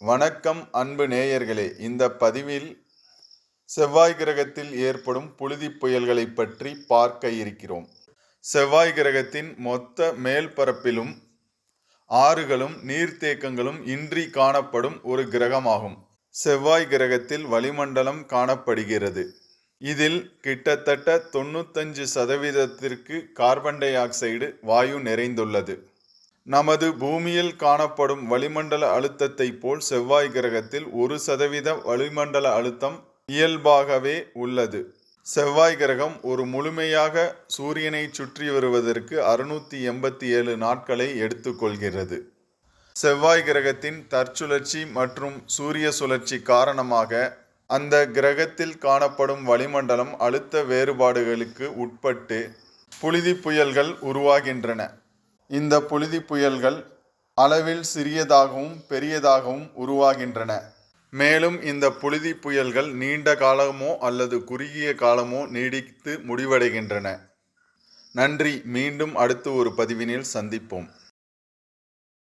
வணக்கம் அன்பு நேயர்களே. இந்த பதிவில் செவ்வாய் கிரகத்தில் ஏற்படும் புழுதி புயல்களை பற்றி பார்க்க இருக்கிறோம். செவ்வாய் கிரகத்தின் மொத்த மேல் பரப்பிலும் ஆறுகளும் நீர்த்தேக்கங்களும் இன்றி காணப்படும் ஒரு கிரகமாகும். செவ்வாய் கிரகத்தில் வளிமண்டலம் காணப்படுகிறது. இதில் கிட்டத்தட்ட தொண்ணூத்தஞ்சு சதவீதத்திற்கு கார்பன் டை ஆக்சைடு வாயு நிறைந்துள்ளது. நமது பூமியில் காணப்படும் வளிமண்டல அழுத்தத்தை போல் செவ்வாய் கிரகத்தில் ஒரு சதவீத வளிமண்டல அழுத்தம் இயல்பாகவே உள்ளது. செவ்வாய் கிரகம் ஒரு முழுமையாக சூரியனை சுற்றி வருவதற்கு அறுநூத்தி எண்பத்தி ஏழு நாட்களை எடுத்துக்கொள்கிறது செவ்வாய் கிரகத்தின் தற்சுழற்சி மற்றும் சூரிய சுழற்சி காரணமாக அந்த கிரகத்தில் காணப்படும் வளிமண்டலம் அழுத்த வேறுபாடுகளுக்கு உட்பட்டு புழுதி புயல்கள் உருவாகின்றன. இந்த புழுதி புயல்கள் அளவில் சிறியதாகவும் பெரியதாகவும் உருவாகின்றன. மேலும் இந்த புழுதி புயல்கள் நீண்ட காலமோ அல்லது குறுகிய காலமோ நீடித்து முடிவடைகின்றன. நன்றி. மீண்டும் அடுத்து ஒரு பதிவினில் சந்திப்போம்.